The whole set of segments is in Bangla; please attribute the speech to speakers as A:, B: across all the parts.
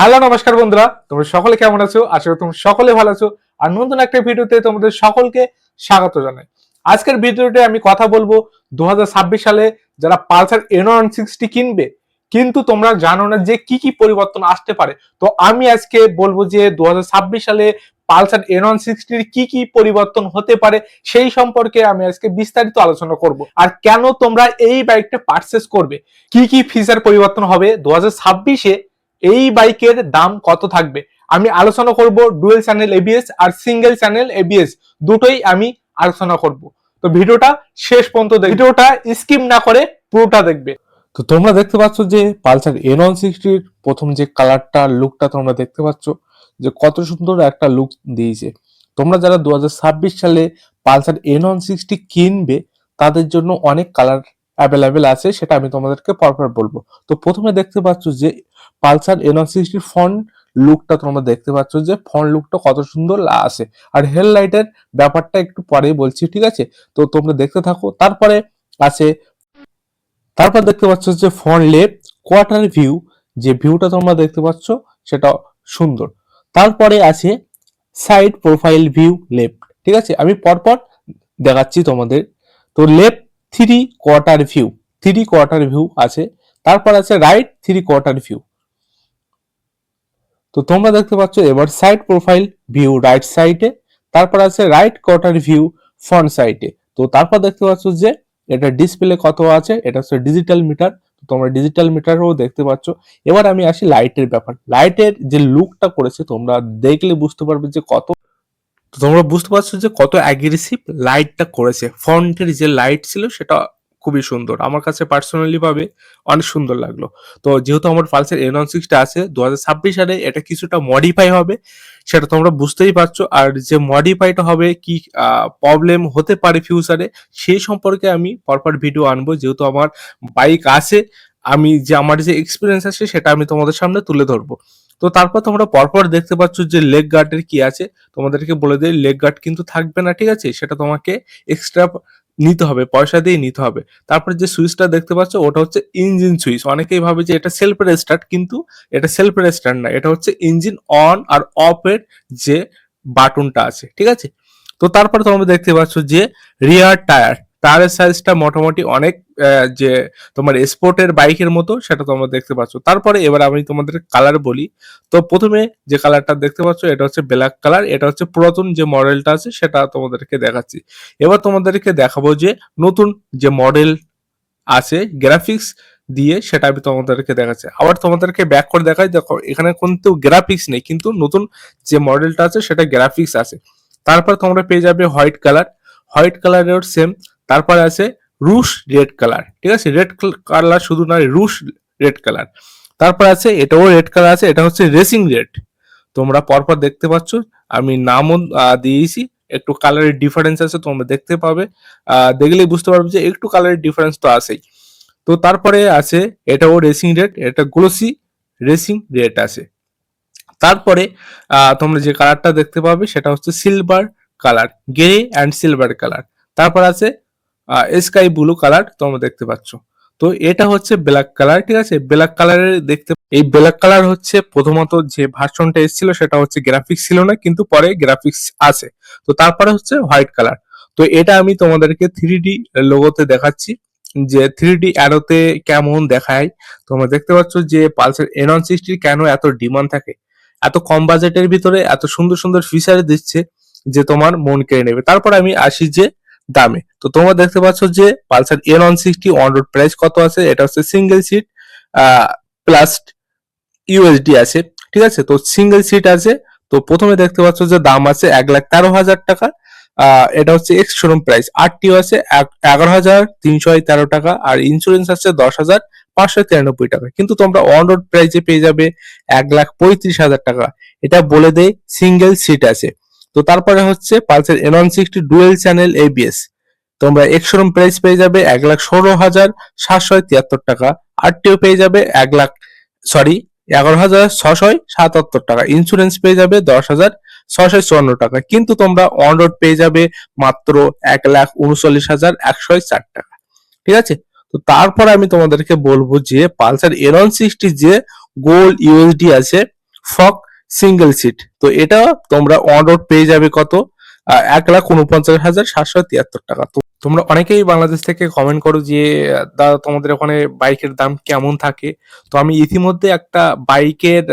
A: হ্যালো, নমস্কার বন্ধুরা। তোমরা সকলে কেমন আছো? আশা করি তোমরা সকলে ভালো আছো। আর নতুন একটা ভিডিওতে তোমাদের সকলকে স্বাগত জানাই। আজকের ভিডিওতে আমি কথা বলব দু হাজার ছাব্বিশ সালে যারা পালসার এনওয়ান সিক্সটি কিনবে, কিন্তু তোমরা জানো না যে কি কি পরিবর্তন আসতে পারে। তো আমি আজকে বলব যে দু হাজার ছাব্বিশ সালে পালসার এনওয়ান সিক্সটির কি কি পরিবর্তন হতে পারে, সেই সম্পর্কে আমি আজকে বিস্তারিত আলোচনা করব। আর কেন তোমরা এই বাইকটা পারচেস করবে? কি কি ফিচার পরিবর্তন হবে দু ছাব্বিশে? এই বাইকের দাম কত থাকবে? আমি আলোচনা করব ডুয়েল চ্যানেল এবিএস আর সিঙ্গেল চ্যানেল এবিএস দুটোই আমি আলোচনা করব। তো ভিডিওটা শেষ পর্যন্ত ভিডিওটা স্কিম না করে পুরোটা দেখবে। তো তোমরা দেখতে পাচ্ছ যে পালসার এন ওয়ান সিক্সটির প্রথম যে কালারটা লুকটা তোমরা দেখতে পাচ্ছ যে কত সুন্দর একটা লুক দিয়েছে। তোমরা যারা দু হাজার ছাব্বিশ সালে পালসার এন ওয়ান সিক্সটি কিনবে, তাদের জন্য অনেক কালার অ্যাভেলেবেল আছে, সেটা আমি তোমাদেরকে পরপর বলব। তো প্রথমে দেখতে পাচ্ছ যে পালসার এন ওয়ান সিক্সটির ফ্রন্ট লুকটা তোমরা দেখতে পাচ্ছ যে ফ্রন্ট লুকটা কত সুন্দর আছে। আর হেড লাইটের ব্যাপারটা একটু পরেই বলছি, ঠিক আছে? তো তোমরা দেখতে থাকো। তারপরে আছে, তারপর দেখতে পাচ্ছ যে ফ্রন্ট লেফট কোয়ার্টার ভিউ যে ভিউটা তোমরা দেখতে পাচ্ছ, সেটা সুন্দর। তারপরে আছে সাইড প্রোফাইল ভিউ লেফট ঠিক আছে? আমি পরপর দেখাচ্ছি তোমাদের। তো left three quarter view three quarter view আছে, তারপর আছে রাইট থ্রি কোয়ার্টার ভিউ তো তোমরা দেখতে পাচ্ছ এবার সাইড প্রোফাইল ভিউ রাইট সাইডে তারপর আছে রাইট কোয়ার্টার ভিউ ফ্রন্ট সাইডে তো তারপর দেখতে পাচ্ছ যে এটা ডিসপ্লে কত আছে, এটা হচ্ছে ডিজিটাল মিটার তোমরা ডিজিটাল মিটারও দেখতে পাচ্ছ। এবার আমি আসি লাইটের ব্যাপার। লাইটের যে লুকটা করেছে, তোমরা দেখলে বুঝতে পারবে যে কত তো তোমরা বুঝতে পারছ যে কত অ্যাগ্রেসিভ লাইটটা করেছে। ফ্রন্টের যে লাইট ছিল সেটা খুবই সুন্দর। আমার কাছে পার্সোনালি ভাবে অনেক সুন্দর লাগল। তো যেহেতু আমার পালসার এন ওয়ান সিক্সটা আছে দু হাজার ছাব্বিশ সালে এটা কিছুটা মডিফাই হবে, সেটা তোমরা বুঝতেই পারছ। আর যে মডিফাইটা হবে, কি প্রবলেম হতে পারে ফিউচারে সেই সম্পর্কে আমি পরপর ভিডিও আনব। যেহেতু আমার বাইক আছে, আমি যে, আমার যে এক্সপিরিয়েন্স আছে, সেটা আমি তোমাদের সামনে তুলে ধরবো। তো তারপর তোমরা পরপর দেখতে পাচ্ছ যে লেগ গার্ডের কি আছে। তোমাদেরকে বলে দেয় লেগ গার্ড কিন্তু থাকবে না, ঠিক আছে? সেটা তোমাকে এক্সট্রা নিতে হবে, পয়সা দিয়ে নিতে হবে। তারপরে যে সুইচটা দেখতে পাচ্ছ, ওটা হচ্ছে ইঞ্জিন সুইচ। অনেকেই ভাবে যে এটা সেলফ স্টার্ট কিন্তু এটা সেলফ স্টার্ট না। এটা হচ্ছে ইঞ্জিন অন আর অফ এর যে বাটনটা আছে, ঠিক আছে? তো তারপরে তোমরা দেখতে পাচ্ছ যে রিয়ার টায়ার টায়ারের সাইজটা মোটামুটি অনেক যে তোমার স্পোর্টের বাইকের মতো, সেটা তোমরা দেখতে পাচ্ছ। তারপরে এবার আমি তোমাদের কালার বলি। তো প্রথমে যে কালারটা দেখতে পাচ্ছ, এটা হচ্ছে ব্ল্যাক কালার এটা হচ্ছে পুরাতন যে মডেলটা আছে, সেটা তোমাদেরকে দেখাচ্ছি। এবার তোমাদেরকে দেখাবো যে নতুন যে মডেল আছে গ্রাফিক্স দিয়ে সেটা আমি তোমাদেরকে দেখাচ্ছি। আবার তোমাদেরকে ব্যাক করে দেখাই, দেখো, এখানে কিন্তু গ্রাফিক্স নেই, কিন্তু নতুন যে মডেলটা আছে, সেটা গ্রাফিক্স আছে। তারপর তোমরা পেয়ে যাবে হোয়াইট কালার হোয়াইট কালারের সেম তারপর আছে রুশ রেড কালার, ঠিক আছে? রেড কালার শুধু নয়, রুশ রেড কালার। তারপর আছে, এটাও রেড কালার আছে, এটা হচ্ছে রেসিং রেড। তোমরা পরপর দেখতে পাচ্ছ, আমি নামও দিয়েছি, একটু কালারের ডিফারেন্স আছে, তোমরা দেখতে পাবে। দেখলেই বুঝতে পারবে যে একটু কালারের ডিফারেন্স তো আছেই। তো তারপরে আছে, এটাও রেসিং রেড, এটা গ্লোসি রেসিং রেড আছে। তারপরে তোমরা যে কালারটা দেখতে পাবে, সেটা হচ্ছে silver colour, grey and silver colour. তারপর আছে স্কাই ব্লু কালার তোমরা দেখতে পাচ্ছ। তো এটা হচ্ছে ব্ল্যাক কালার ঠিক আছে? ব্ল্যাক কালারের দেখতে এই ব্ল্যাক কালার হচ্ছে প্রথমত যে ভার্সনটা এসেছিল সেটা হচ্ছে গ্রাফিক্স ছিল না, কিন্তু পরে গ্রাফিক্স আছে। তো তারপরে হচ্ছে হোয়াইট কালার তো এটা আমি তোমাদেরকে থ্রি ডি লোগোতে দেখাচ্ছি। যে থ্রি ডি অ্যারোতে কেমন দেখায়। তোমরা দেখতে পাচ্ছ যে পালসার এন ওয়ান সিক্সটির কেন এত ডিমান্ড থাকে। এত কম বাজেটের ভিতরে এত সুন্দর সুন্দর ফিচার দিচ্ছে যে তোমার মন কেড়ে নেবে। তারপর আমি আসি যে দামে। তো তোমরা দেখতে পাচ্ছ যে Pulsar N one sixty on road price কত আছে? এটা হচ্ছে সিঙ্গেল সিট প্লাস ইউএসডি আছে। ঠিক আছে? তো সিঙ্গেল সিট আছে। তো প্রথমে দেখতে পাচ্ছ যে দাম আছে এক লাখ তেরো হাজার টাকা। এটা হচ্ছে এক্স শোরুম প্রাইস আরটিও আছে এগারো হাজার তিনশো তেরো টাকা। আর ইন্স্যুরেন্স আছে দশ হাজার পাঁচশো তিরানব্বই টাকা। কিন্তু তোমরা অন রোড প্রাইসে পেয়ে যাবে এক লাখ পঁয়ত্রিশ হাজার টাকা। এটা বলে দেয় সিঙ্গেল সিট আছে। তো তারপরে হচ্ছে Pulsar N one sixty dual channel ABS তোমরা এক্সশোরুম প্রাইস পেয়ে যাবে এক লাখ ষোলো হাজার সাতশো তিয়াত্তর টাকা আরটিও পেয়ে যাবে এক লাখ সরি এগারো হাজার ছশো সাতাত্তর টাকা ইন্স্যুরেন্স পেয়ে যাবে দশ হাজার ছশো চুয়ান্ন টাকা। কিন্তু তোমরা অন রোড পেয়ে যাবে মাত্র এক লাখ উনচল্লিশ হাজার একশো চার টাকা। ঠিক আছে? তো তারপর আমি তোমাদেরকে বলব যে পালসার ওয়ান সিক্সটি যে গোল্ড ইউএসডি আছে, ফক সিঙ্গেল সিট তো এটা তোমরা অন রোড পেয়ে যাবে কত? এক লাখ উনপঞ্চাশ হাজার সাতশো তিয়াত্তর টাকা। তো তোমরা অনেকেই বাংলাদেশ থেকে কমেন্ট করো যে দাদা তোমাদের ওখানে বাইকের দাম কেমন থাকে? তো আমি ইতিমধ্যে একটা বাইকের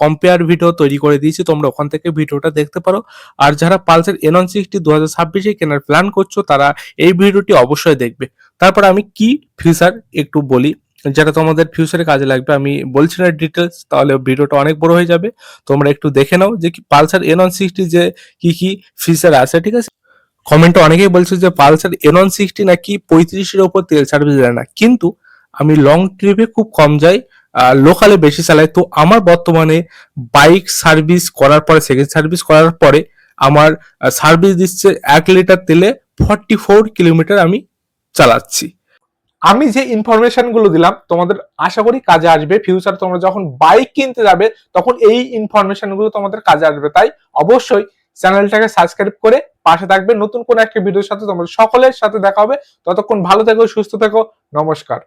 A: কম্পেয়ার ভিডিও তৈরি করে দিয়েছি। তোমরা ওখান থেকে ভিডিওটা দেখতে পারো। আর যারা পালসার এন ওয়ান সিক্সটি দু হাজার ছাব্বিশে কেনার প্ল্যান করছ, তারা এই ভিডিওটি অবশ্যই দেখবে। তারপর আমি কি ফিচার একটু বলি। যেটা তোমাদের ফিউচারে কাজে লাগবে, আমি বলছি না ডিটেলস তাহলে ভিডিওটা অনেক বড় হয়ে যাবে। তোমরা একটু দেখে নাও যে পালসার এন ওয়ান সিক্সটি যে কি কি ফিচার আছে, ঠিক আছে? কমেন্টে অনেকেই বলছে যে পালসার এন ওয়ান সিক্সটি নাকি পঁয়ত্রিশের ওপর তেল সার্ভিস দেয় না, কিন্তু আমি লং ট্রিপে খুব কম যাই লোকালে বেশি চালাই। তো আমার বর্তমানে বাইক সার্ভিস করার পরে সেকেন্ড সার্ভিস করার পরে আমার সার্ভিস দিচ্ছে এক লিটার তেলে ফর্টি ফোর কিলোমিটার আমি চালাচ্ছি।
B: আমি যে ইনফরমেশনগুলো দিলাম, তোমাদের আশা করি কাজে আসবে। ফিউচার তোমরা যখন বাইক কিনতে যাবে, তখন এই ইনফরমেশনগুলো তোমাদের কাজে আসবে। তাই অবশ্যই চ্যানেলটাকে সাবস্ক্রাইব করে পাশে থাকবে। নতুন কোন একটা ভিডিওর সাথে তোমাদের সকলের সাথে দেখা হবে। ততক্ষণ ভালো থেকো, সুস্থ থেকো। নমস্কার।